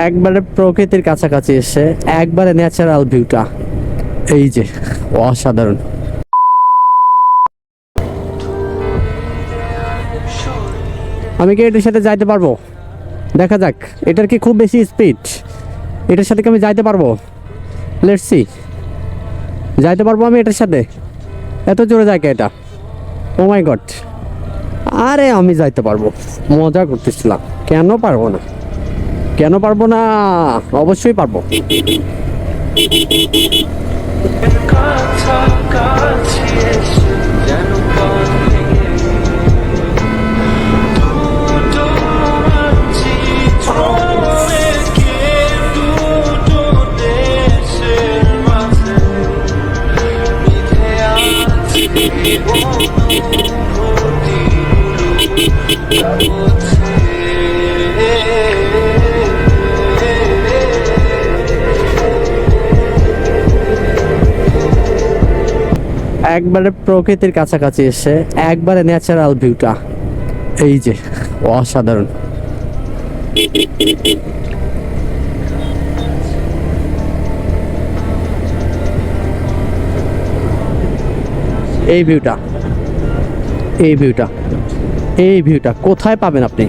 একবারে প্রকৃতির কাছাকাছি এসে একবারে ন্যাচারাল ভিউটা এই যে, অসাধারণ। আমি কি এটার সাথে যাইতে পারব? দেখা যাক, এটার কি খুব বেশি স্পিড এটার সাথে কি আমি যাইতে পারব? লেটস সি যাইতে পারব আমি এটার সাথে? এত জোরে যায় এটা? ও মাই গড আরে আমি যাইতে পারব। মজা করতেছিলাম। কেন পারব না? কেন পারব না? অবশ্যই পারব। কাছাকাছি একবারে প্রকৃতির কাছাকাছি এসে একবারে ন্যাচারাল ভিউটা এই যে, অসাধারণ। এই ভিউটা এই ভিউটা এই ভিউটা কোথায় পাবেন আপনি?